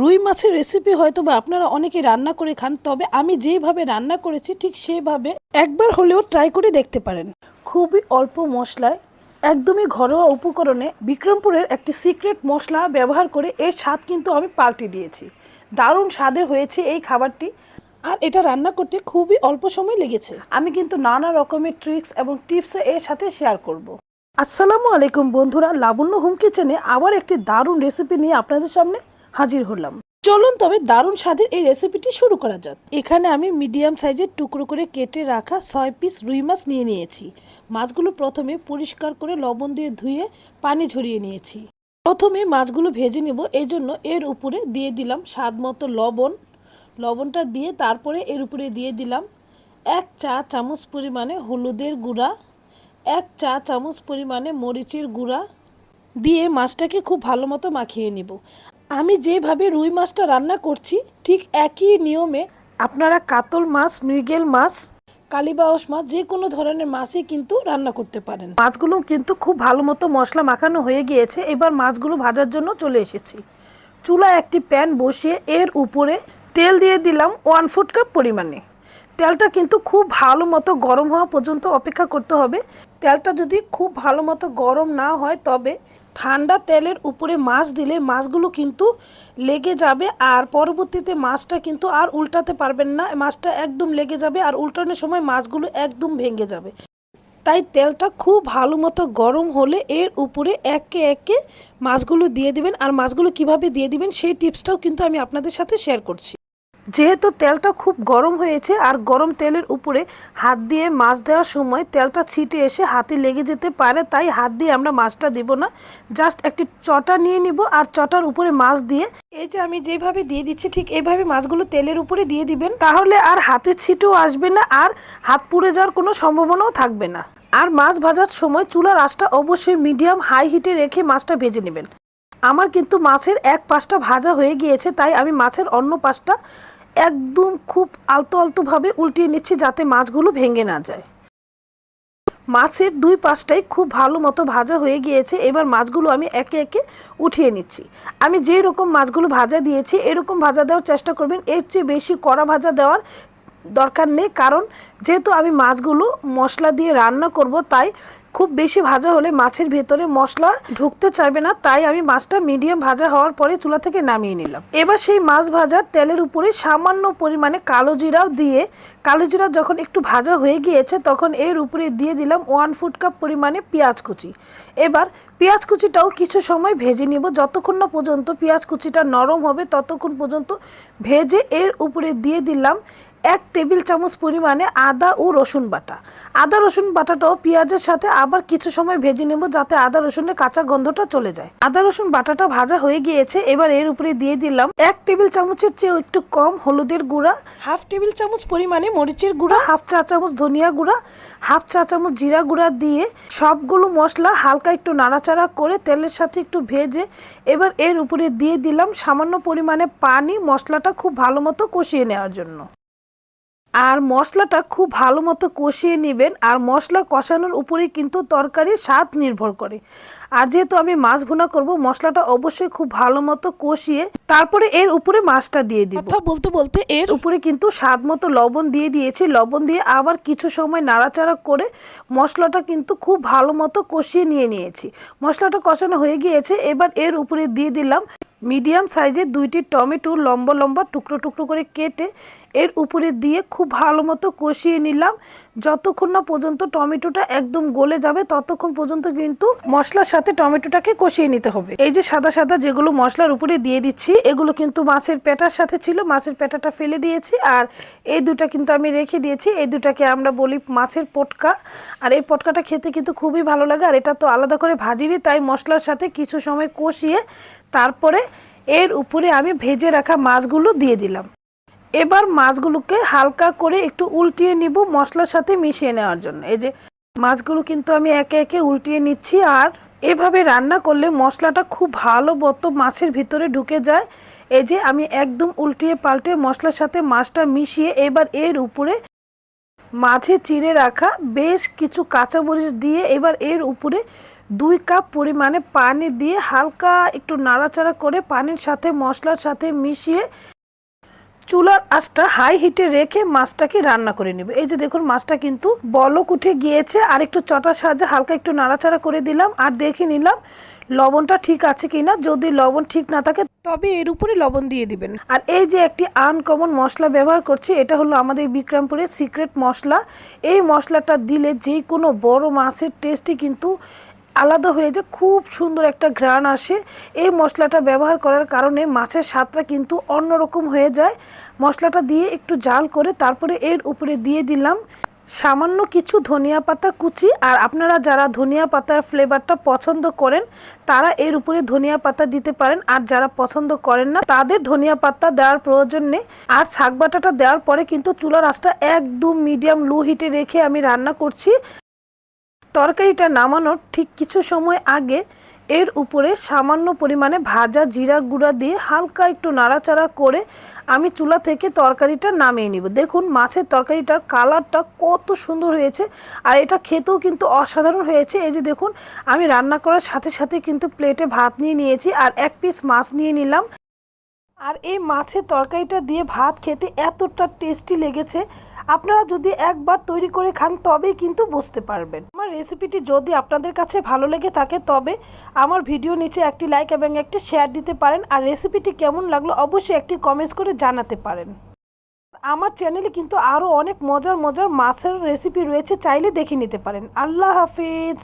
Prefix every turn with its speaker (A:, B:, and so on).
A: রুই মাছের রেসিপি হয়তো বা আপনারা অনেকে রান্না করে খান, তবে আমি যেভাবে রান্না করেছি ঠিক সেভাবে একবার হলেও ট্রাই করে দেখতে পারেন। খুবই অল্প মশলায়, একদমই ঘরোয়া উপকরণে বিক্রমপুরের একটি সিক্রেট মশলা ব্যবহার করে এর স্বাদ কিন্তু আমি পাল্টে দিয়েছি। দারুণ স্বাদের হয়েছে এই খাবারটি। আর এটা রান্না করতে খুবই অল্প সময় লেগেছে। আমি কিন্তু নানা রকমের ট্রিক্স এবং টিপস এর সাথে শেয়ার করব। আসসালামু আলাইকুম বন্ধুরা, লাবণ্য হোম কিচেনে আবার একটি দারুণ রেসিপি নিয়ে আপনাদের সামনে হাজির হলাম। চলুন তবে দারুণ স্বাদের এই রেসিপিটি শুরু করা যাক। এখানে আমি মিডিয়াম সাইজের টুকরো করে কেটে রাখা ছয় পিস রুই মাছ নিয়ে নিয়েছি। মাছগুলো প্রথমে পরিষ্কার করে লবণ দিয়ে ধুয়ে পানি ঝরিয়ে নিয়েছি। প্রথমে মাছগুলো ভেজে নেব এই জন্য এর উপরে দিয়ে দিলাম স্বাদ মতো লবণ। লবণটা দিয়ে তারপরে এর উপরে দিয়ে দিলাম এক চা চামচ পরিমাণে হলুদের গুঁড়া, এক চা চামচ পরিমাণে মরিচের গুঁড়া। দিয়ে মাছটাকে খুব ভালো মতো মাখিয়ে নিব। আমি যেভাবে রুই মাছটা রান্না করছি, ঠিক একই নিয়মে আপনারা কাতল মাছ, মৃগেল মাছ, কালিবাউস মাছ, যে কোনো ধরনের মাছই কিন্তু রান্না করতে পারেন। মাছগুলো কিন্তু খুব ভালো মতো মশলা মাখানো হয়ে গিয়েছে, এবার মাছগুলো ভাজার জন্য চলে এসেছি। চুলা একটি প্যান বসিয়ে এর উপরে তেল দিয়ে দিলাম ওয়ান ফুট কাপ পরিমাণে। তেলটা কিন্তু খুব ভালো মতো গরম হওয়া পর্যন্ত অপেক্ষা করতে হবে। তেলটা যদি খুব ভালো মতো গরম না হয়, তবে ঠান্ডা তেলের উপরে মাছ দিলে মাছগুলো কিন্তু লেগে যাবে আর পরবর্তীতে মাছটা কিন্তু আর উল্টাতে পারবেন না। মাছটা একদম লেগে যাবে আর উল্টানোর সময় মাছগুলো একদম ভেঙে যাবে। তাই তেলটা খুব ভালো মতো গরম হলে এর উপরে একে একে মাছগুলো দিয়ে দিবেন। আর মাছগুলো কীভাবে দিয়ে দিবেন সেই টিপসটাও কিন্তু আমি আপনাদের সাথে শেয়ার করছি। যেহেতু তেলটা খুব গরম হয়েছে আর গরম তেলের উপরে হাত দিয়ে মাছ দেওয়ার সময় তেলটা ছিটে এসে হাতে লেগে যেতে পারে, তাই হাত দিয়ে আমরা মাছটা দেব না। জাস্ট একটি চটা নিয়ে নিব আর চটার উপরে মাছ দিয়ে এই যে আমি যেভাবে দিয়ে দিচ্ছি ঠিক এইভাবে মাছগুলো তেলের উপরে দিয়ে দিবেন, তাহলে আর হাতে ছিটেও আসবে না আর হাত পুড়ে যাওয়ার কোনো সম্ভাবনাও থাকবে না। আর মাছ ভাজার সময় চুলার আঁচটা অবশ্যই মিডিয়াম হাই হিটে রেখে মাছটা ভেজে নেবেন। আমার কিন্তু মাছের এক পাশটা ভাজা হয়ে গিয়েছে, তাই আমি মাছের অন্য পাশটা একদম খুব আলতো আলতোভাবে উল্টিয়ে নিচ্ছি যাতে মাছগুলো ভেঙে না যায়। মাছের দুই পাশটাই খুব ভালো মতো ভাজা হয়ে গিয়েছে। এবার মাছগুলো আমি একে একে উঠিয়ে নিচ্ছি। আমি যেই রকম মাছগুলো ভাজা দিয়েছি, এরকম ভাজা দেওয়ার চেষ্টা করবেন। এর চেয়ে বেশি কড়া ভাজা দেওয়ার দরকার নেই, কারণ যেহেতু আমি মাছগুলো মশলা দিয়ে রান্না করব, তাই খুব বেশি ভাজা হলে মাছের ভেতরে মশলা ঢুকতে চাইবে না, তাই আমি মাছটা মিডিয়াম ভাজা হওয়ার পরে চুলা থেকে নামিয়ে নিলাম। এবার সেই মাছ ভাজার তেলের উপরে সামান্য পরিমাণে কালো জিরাও দিয়ে, কালো জিরা যখন একটু ভাজা হয়ে গিয়েছে, তখন এর উপরে দিয়ে দিলাম ওয়ান ফুট কাপ পরিমাণে পেঁয়াজ কুচি। এবার পেঁয়াজ কুচিটাও কিছু সময় ভেজে নিব, যতক্ষণ না পর্যন্ত পেঁয়াজ কুচিটা নরম হবে, ততক্ষণ পর্যন্ত ভেজে এর উপরে দিয়ে দিলাম এক টেবিল চামচ পরিমাণে আদা ও রসুন বাটা। আদা রসুন বাটাটাও পেঁয়াজের সাথে আবার কিছু সময় ভেজে নেব যাতে আদা রসুনের কাঁচা গন্ধটা চলে যায়। আদা রসুন বাটাটা ভাজা হয়ে গিয়েছে এবার এর উপরে দিয়ে দিলাম এক টেবিল চামচের চেয়ে একটু কম হলুদের গুঁড়া হাফ টেবিল চামচ পরিমাণে মরিচের গুঁড়া হাফ চা চামচ ধনিয়া গুঁড়া হাফ চা চামচ জিরা গুঁড়া দিয়ে সবগুলো মশলা হালকা একটু নাড়াচাড়া করে তেলের সাথে একটু ভেজে এবার এর উপরে দিয়ে দিলাম সামান্য পরিমাণে পানি মশলাটা খুব ভালো মতো কষিয়ে নেওয়ার জন্য। আর মশলাটা খুব ভালো মতো কষিয়ে নেবেন। আর মশলা কষানোর উপরেই কিন্তু তরকারির স্বাদ নির্ভর করে। আর যেহেতু আমি মাছ ভুনা করব মশলাটা অবশ্যই খুব ভালো মতো কষিয়ে তারপরে এর উপরে মাছটা দিয়ে দিব। কথা বলতে বলতে এর উপরে কিন্তু স্বাদ মতো লবণ দিয়ে দিয়েছি। লবণ দিয়ে আবার কিছু সময় নাড়াচাড়া করে মশলাটা কিন্তু খুব ভালো মতো কষিয়ে নিয়ে নিয়েছি। মশলাটা কষানো হয়ে গিয়েছে। এবার এর উপরে দিয়ে দিলাম মিডিয়াম সাইজের দুইটি টমেটো লম্বা লম্বা টুকরো টুকরো করে কেটে এর উপরে দিয়ে খুব ভালো মতো কষিয়ে নিলাম। যতক্ষণ না পর্যন্ত টমেটোটা একদম গলে যাবে, ততক্ষণ পর্যন্ত কিন্তু মশলার সাথে টমেটোটাকে কষিয়ে নিতে হবে। এই যে সাদা সাদা যেগুলো মশলার উপরে দিয়ে দিচ্ছি, এগুলো কিন্তু মাছের পেটার সাথে ছিল। মাছের পেটাটা ফেলে দিয়েছি আর এই দুটা কিন্তু আমি রেখে দিয়েছি। এই দুটাকে আমরা বলি মাছের পটকা। আর এই পটকাটা খেতে কিন্তু খুবই ভালো লাগে আর এটা তো আলাদা করে ভাজিনি তাই মশলার সাথে কিছু সময় কষিয়ে তারপরে এর উপরে আমি ভেজে রাখা মাছগুলো দিয়ে দিলাম। এবার মাছগুলোকে হালকা করে একটু উল্টিয়ে নিব মশলার সাথে মিশিয়ে নেওয়ার জন্য। এই যে মাছগুলো কিন্তু আমি একে একে উল্টিয়ে নিচ্ছি আর এভাবে রান্না করলে মশলাটা খুব ভালো মতো মাছের ভিতরে ঢুকে যায়। এই যে আমি একদম উল্টিয়ে পাল্টে মশলার সাথে মাছটা মিশিয়ে এবার এর উপরে মাঝে চিড়ে রাখা বেশ কিছু কাঁচামরিচ দিয়ে এবার এর উপরে দুই কাপ পরিমাণে পানি দিয়ে হালকা একটু নাড়াচাড়া করে পানির সাথে মশলার সাথে মিশিয়ে চুলার আঁচটা হাই হিটে রেখে মাছটাকে রান্না করে নেবে। এই যে দেখুন, মাছটা কিন্তু বলক উঠে গিয়েছে। আর একটু চটার সাহায্যে হালকা একটু নাড়াচাড়া করে দিলাম। আর দেখে নিলাম, লবণটা ঠিক আছে কিনা। যদি লবণ ঠিক না থাকে, তবে এর উপরে লবণ দিয়ে দিবেন। আর এই যে একটি আনকমন মশলা ব্যবহার করছি, এটা হলো আমাদের বিক্রমপুরের সিক্রেট মশলা। এই মশলাটা দিলে যে কোনো বড় মাছের টেস্টই কিন্তু আলাদা হয়ে যায় খুব সুন্দর একটা ঘ্রাণ আসে। এই মশলাটা ব্যবহার করার কারণে মাছের স্বাদটা কিন্তু অন্যরকম হয়ে যায়। মশলাটা দিয়ে একটু জাল করে তারপরে এর উপরে দিয়ে দিলাম সামান্য কিছু ধনিয়া পাতা কুচি। আর আপনারা যারা ধনিয়া পাতার ফ্লেভারটা পছন্দ করেন, তারা এর উপরে ধনিয়া পাতা দিতে পারেন। আর যারা পছন্দ করেন না, তাদের ধনিয়া পাতা দেওয়ার প্রয়োজন নেই। আর শাক বাটাটা দেওয়ার পরে কিন্তু চুলার আঁচটা একদম মিডিয়াম লো হিটে রেখে আমি রান্না করছি। তরকারিটা নামানোর ঠিক কিছু সময় আগে এর উপরে সামান্য পরিমাণে ভাজা জিরা গুঁড়া দিয়ে হালকা একটু নাড়াচাড়া করে আমি চুলা থেকে তরকারিটা নামিয়ে নিব। দেখুন মাছের তরকারিটার কালারটা কত সুন্দর হয়েছে আর এটা খেতেও কিন্তু অসাধারণ হয়েছে। এই যে দেখুন, আমি রান্না করার সাথে সাথে কিন্তু প্লেটে ভাত নিয়ে নিয়েছি আর এক পিস মাছ নিয়ে নিলাম। আর এই মাছের তরকারিটা দিয়ে ভাত খেতে এতটা টেস্টি লেগেছে, আপনারা যদি একবার তৈরি করে খান তবেই কিন্তু বুঝতে পারবেন। আমার রেসিপিটি যদি আপনাদের কাছে ভালো লেগে থাকে তবে আমার ভিডিও নিচে একটি লাইক এবং একটি শেয়ার দিতে পারেন আর রেসিপিটি কেমন লাগল অবশ্যই একটি কমেন্টস করে জানাতে পারেন। আমার চ্যানেলে কিন্তু আরও অনেক মজার মজার মাছের রেসিপি রয়েছে, চাইলে দেখে নিতে পারেন। আল্লাহ হাফিজ!